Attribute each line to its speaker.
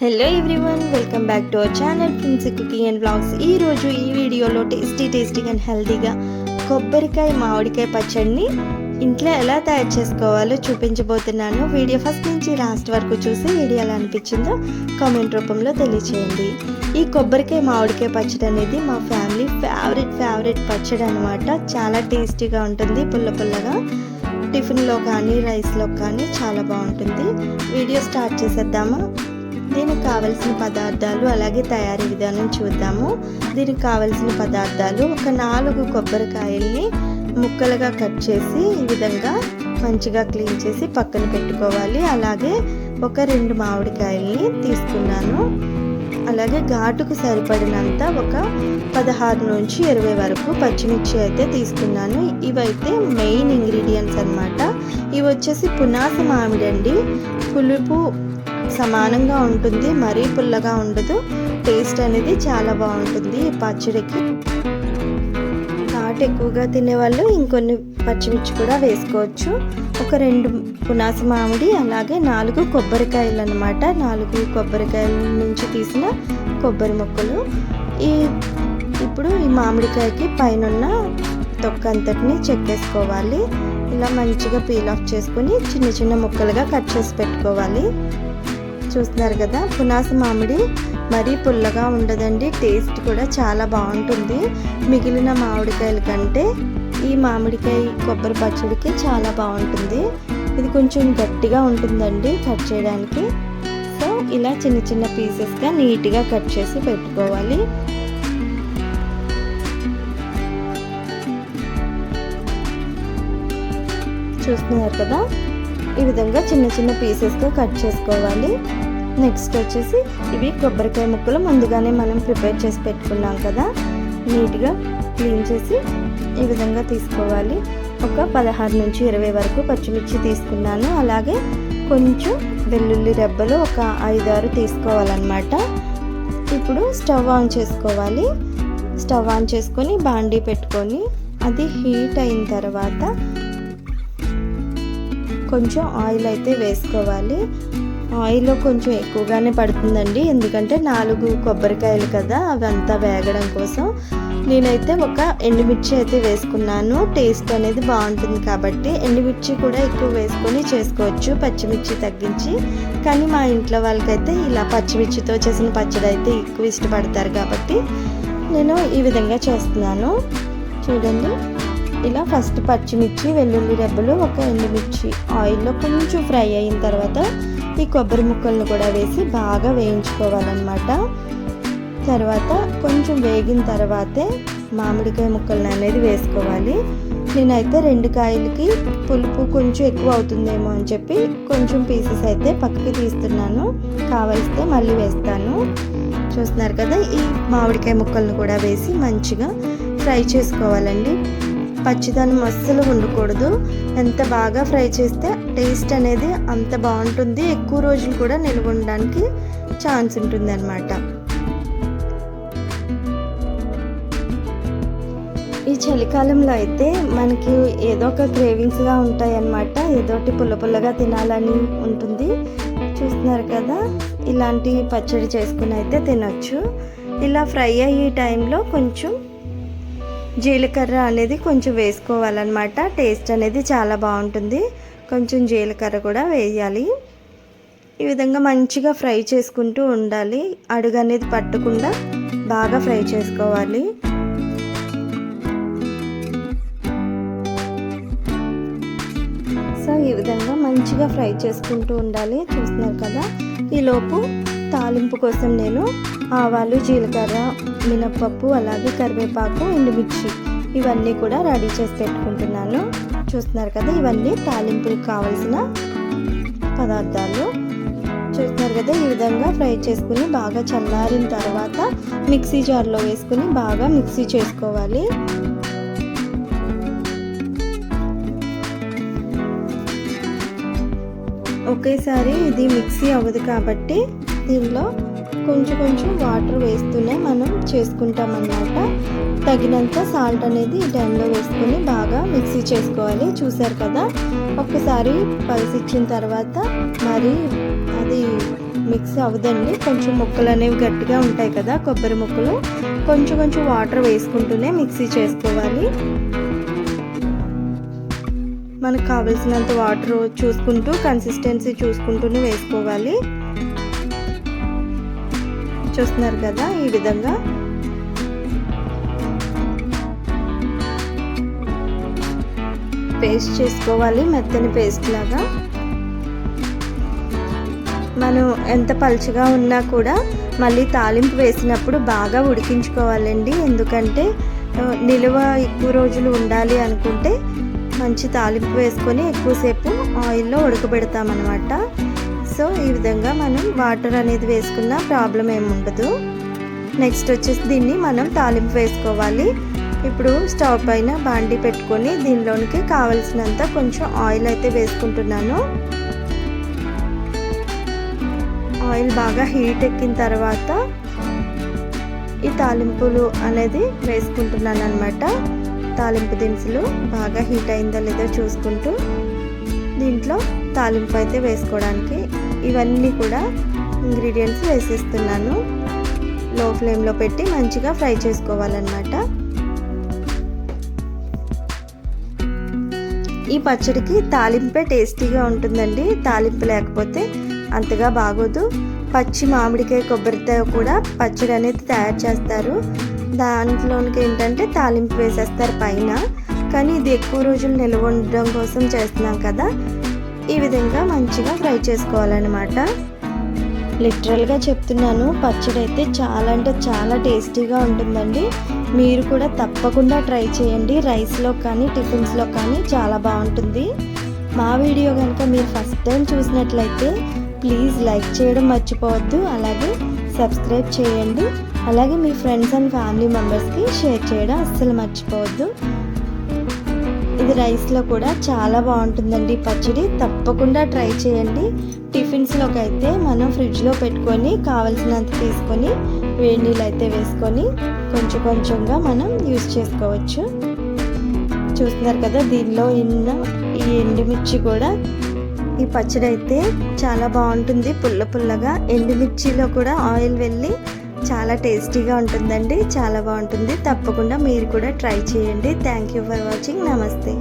Speaker 1: Hello everyone welcome back to our channel Princy cooking and blogs ఈరోజు ఈ వీడియోలో tasty టేస్టీగా అండ్ హెల్తీగా కొబ్బరికాయ మామిడికాయ పచ్చడిని ఇంట్లో ఎలా తయారు చేసుకోవాలో చూపించబోతున్నాను. వీడియో ఫస్ట్ నుంచి లాస్ట్ వరకు చూసి వీడియో ఎలా అనిపించిందో కామెంట్ రూపంలో తెలియచేయండి. ఈ కొబ్బరికాయ మామిడికాయ పచ్చడి అనేది మా ఫ్యామిలీ ఫేవరెట్ ఫేవరెట్ పచ్చడి అనమాట చాలా టేస్టీగా ఉంటుంది పుల్ల పుల్లగా. టిఫిన్లో కానీ రైస్లో కానీ చాలా బాగుంటుంది. వీడియో స్టార్ట్ చేసేద్దామా? దీనికి కావలసిన పదార్థాలు అలాగే తయారీ విధానం చూద్దాము. దీనికి కావలసిన పదార్థాలు ఒక నాలుగు కొబ్బరికాయల్ని ముక్కలుగా కట్ చేసి ఈ విధంగా మంచిగా క్లీన్ చేసి పక్కన పెట్టుకోవాలి. అలాగే ఒక రెండు మామిడికాయల్ని తీసుకున్నాను. అలాగే ఘాటుకు సరిపడినంత ఒక పదహారు నుంచి ఇరవై వరకు పచ్చిమిర్చి అయితే తీసుకున్నాను. ఇవైతే మెయిన్ ఇంగ్రీడియంట్స్ అనమాట ఇవి వచ్చేసి పునాస మామిడి అండి. పులుపు సమానంగా ఉంటుంది మరీ పుల్లగా ఉండదు. టేస్ట్ అనేది చాలా బాగుంటుంది ఈ పచ్చడికి. ఘాటు ఎక్కువగా తినేవాళ్ళు ఇంకొన్ని పచ్చిమిర్చి కూడా వేసుకోవచ్చు. ఒక రెండు పునాస మామిడి అలాగే నాలుగు కొబ్బరికాయలు అనమాట నాలుగు కొబ్బరికాయల నుంచి తీసిన కొబ్బరి ముక్కలు. ఈ ఇప్పుడు ఈ మామిడికాయకి పైన తొక్క అంతటిని చెక్కేసుకోవాలి ఇలా మంచిగా పీల్ ఆఫ్ చేసుకుని చిన్న చిన్న ముక్కలుగా కట్ చేసి పెట్టుకోవాలి. చూస్తున్నారు కదా పునాస మామిడి మరీ పుల్లగా ఉండదండి. టేస్ట్ కూడా చాలా బాగుంటుంది. మిగిలిన మామిడికాయల కంటే ఈ మామిడికాయ కొబ్బరి పచ్చడికి చాలా బాగుంటుంది. ఇది కొంచెం గట్టిగా ఉంటుందండి కట్ చేయడానికి. సో ఇలా చిన్న చిన్న పీసెస్గా నీట్గా కట్ చేసి పెట్టుకోవాలి. చూస్తున్నారు కదా? ఈ విధంగా చిన్న చిన్న పీసెస్గా కట్ చేసుకోవాలి. నెక్స్ట్ వచ్చేసి ఇవి కొబ్బరికాయ ముక్కలు ముందుగానే మనం ప్రిపేర్ చేసి పెట్టుకున్నాం కదా? నీట్గా క్లీన్ చేసి ఈ విధంగా తీసుకోవాలి. ఒక పదహారు నుంచి ఇరవై వరకు పచ్చిమిర్చి తీసుకున్నాను. అలాగే కొంచెం వెల్లుల్లి రెబ్బలు ఒక ఐదారు తీసుకోవాలన్నమాట. ఇప్పుడు స్టవ్ ఆన్ చేసుకోవాలి. స్టవ్ ఆన్ చేసుకొని బాండీ పెట్టుకొని అది హీట్ అయిన తర్వాత కొంచెం ఆయిల్ అయితే వేసుకోవాలి. ఆయిల్ కొంచెం ఎక్కువగానే పడుతుందండి. ఎందుకంటే నాలుగు కొబ్బరికాయలు కదా అవంతా వేగడం కోసం. నేనైతే ఒక ఎండుమిర్చి అయితే వేసుకున్నాను. టేస్ట్ అనేది బాగుంటుంది కాబట్టి ఎండుమిర్చి కూడా ఎక్కువ వేసుకొని చేసుకోవచ్చు పచ్చిమిర్చి తగ్గించి. కానీ మా ఇంట్లో వాళ్ళకైతే ఇలా పచ్చిమిర్చితో చేసిన పచ్చడి అయితే ఎక్కువ ఇష్టపడతారు కాబట్టి నేను ఈ విధంగా చేస్తున్నాను. చూడండి ఇలా ఫస్ట్ పచ్చిమిర్చి వెల్లుల్లి రెబ్బలు ఒక ఎండుమిర్చి ఆయిల్లో కొంచెం ఫ్రై అయిన తర్వాత ఈ కొబ్బరి ముక్కలను కూడా వేసి బాగా వేయించుకోవాలన్నమాట. తర్వాత కొంచెం వేగిన తర్వాతే మామిడికాయ ముక్కలను అనేది వేసుకోవాలి. నేనైతే రెండు కాయలకి పులుపు కొంచెం ఎక్కువ అవుతుందేమో అని చెప్పి కొంచెం పీసెస్ అయితే పక్కకి తీస్తున్నాను. కావలిస్తే మళ్ళీ వేస్తాను. చూస్తున్నారు కదా ఈ మామిడికాయ ముక్కలను కూడా వేసి మంచిగా ఫ్రై చేసుకోవాలండి. పచ్చిదనం అస్సలు ఉండకూడదు ఎంత బాగా ఫ్రై చేస్తే టేస్ట్ అనేది అంత బాగుంటుంది. ఎక్కువ రోజులు కూడా నిల్వ ఉండడానికి ఛాన్స్ ఉంటుంది అన్నమాట ఈ చలికాలంలో అయితే మనకి ఏదో ఒక క్రేవింగ్స్గా ఉంటాయన్నమాట. ఏదోటి పుల్ల పుల్లగా తినాలని ఉంటుంది. చూస్తున్నారు కదా? ఇలాంటి పచ్చడి చేసుకుని అయితే తినొచ్చు. ఇలా ఫ్రై అయ్యే టైంలో కొంచెం జీలకర్ర అనేది కొంచెం వేసుకోవాలన్నమాట. టేస్ట్ అనేది చాలా బాగుంటుంది. కొంచెం జీలకర్ర కూడా వేయాలి. ఈ విధంగా మంచిగా ఫ్రై చేసుకుంటూ ఉండాలి. అడుగు అనేది పట్టకుండా బాగా ఫ్రై చేసుకోవాలి. ఈ విధంగా మంచిగా ఫ్రై చేసుకుంటూ ఉండాలి. చూస్తున్నారు కదా? ఈలోపు తాలింపు కోసం నేను ఆవాలు జీలకర్ర మినప్పప్పు అలాగే కరివేపాకు ఎండుమిర్చి ఇవన్నీ కూడా రెడీ చేసి పెట్టుకుంటున్నాను. చూస్తున్నారు కదా? ఇవన్నీ తాలింపులకు కావలసిన పదార్థాలు. చూస్తున్నారు కదా? ఈ విధంగా ఫ్రై చేసుకుని బాగా చల్లారిన తర్వాత మిక్సీ జార్లో వేసుకుని బాగా మిక్సీ చేసుకోవాలి. ఒకేసారి ఇది మిక్సీ అవ్వదు కాబట్టి దీనిలో కొంచెం కొంచెం వాటర్ వేస్తూనే మనం చేసుకుంటాం అన్నమాట తగినంత సాల్ట్ అనేది ఈ టైంలో వేసుకొని బాగా మిక్సీ చేసుకోవాలి. చూసారు కదా? ఒక్కసారి పలిసిచ్చిన ఇచ్చిన తర్వాత మరి అది మిక్స్ అవ్వదండి. కొంచెం ముక్కలు అనేవి గట్టిగా ఉంటాయి కదా కొబ్బరి ముక్కలు. కొంచెం కొంచెం వాటర్ వేసుకుంటూనే మిక్సీ చేసుకోవాలి. మనకు కావలసినంత వాటర్ చూసుకుంటూ కన్సిస్టెన్సీ చూసుకుంటూనే వేసుకోవాలి. చూస్తున్నారు కదా ఈ విధంగా. పేస్ట్ చేసుకోవాలి మెత్తని పేస్ట్ లాగా. మనం ఎంత పలుచగా ఉన్నా కూడా మళ్ళీ తాలింపు వేసినప్పుడు బాగా ఉడికించుకోవాలండి. ఎందుకంటే నిలువ ఎక్కువ రోజులు ఉండాలి అనుకుంటే మంచి తాలింపు వేసుకొని ఎక్కువసేపు ఆయిల్లో ఉడకబెడతామన్నమాట. సో ఈ విధంగా మనం వాటర్ అనేది వేసుకున్న ప్రాబ్లం ఏమి ఉండదు నెక్స్ట్ వచ్చేసి దీన్ని మనం తాలింపు వేసుకోవాలి. ఇప్పుడు స్టవ్ పైన బాండి పెట్టుకొని దీనిలోనికి కావలసినంత కొంచెం ఆయిల్ అయితే వేసుకుంటున్నాను. ఆయిల్ బాగా హీట్ ఎక్కిన తర్వాత ఈ తాలింపులు అనేది వేసుకుంటున్నాను అనమాట తాలింపు దినుసులు బాగా హీట్ అయిందో లేదో చూసుకుంటూ దీంట్లో తాలింపు అయితే వేసుకోవడానికి ఇవన్నీ కూడా ఇంగ్రీడియంట్స్ వేసేస్తున్నాను. లో ఫ్లేమ్లో పెట్టి మంచిగా ఫ్రై చేసుకోవాలన్నమాట. ఈ పచ్చడికి తాలింపే టేస్టీగా ఉంటుందండి. తాలింపు లేకపోతే అంతగా బాగోదు. పచ్చి మామిడికాయ కొబ్బరితో కూడా పచ్చడి అనేది తయారు చేస్తారు. దాంట్లోనికి ఏంటంటే తాలింపు వేసేస్తారు పైన. కానీ ఇది ఎక్కువ రోజులు నిల్వ ఉండడం కోసం చేస్తున్నాం కదా. ఈ విధంగా మంచిగా ఫ్రై చేసుకోవాలన్నమాట. లిటరల్గా చెప్తున్నాను పచ్చడి అయితే చాలా అంటే చాలా టేస్టీగా ఉంటుందండి. మీరు కూడా తప్పకుండా ట్రై చేయండి. రైస్లో కానీ టిఫిన్స్లో కానీ చాలా బాగుంటుంది. మా వీడియో కనుక మీరు ఫస్ట్ టైం చూసినట్లయితే ప్లీజ్ లైక్ చేయడం మర్చిపోవద్దు. అలాగే సబ్స్క్రైబ్ చేయండి. అలాగే మీ ఫ్రెండ్స్ అండ్ ఫ్యామిలీ మెంబర్స్కి షేర్ చేయడం అస్సలు మర్చిపోవద్దు. ఇది రైస్లో కూడా చాలా బాగుంటుందండి పచ్చడి. తప్పకుండా ట్రై చేయండి. టిఫిన్స్లోకి అయితే మనం ఫ్రిడ్జ్లో పెట్టుకొని కావలసినంత తీసుకొని వేడి నీళ్ళు అయితే వేసుకొని కొంచెం కొంచెంగా మనం యూస్ చేసుకోవచ్చు. చూస్తున్నారు కదా దీనిలో ఉన్న ఈ ఎండుమిర్చి కూడా ఈ పచ్చడి అయితే చాలా బాగుంటుంది. పుల్ల పుల్లగా ఎండుమిర్చిలో కూడా ఆయిల్ వెళ్ళి చాలా టేస్టీగా ఉంటుందండి చాలా బాగుంటుంది. తప్పకుండా మీరు కూడా ట్రై చేయండి. థ్యాంక్ యూ ఫర్ వాచింగ్ నమస్తే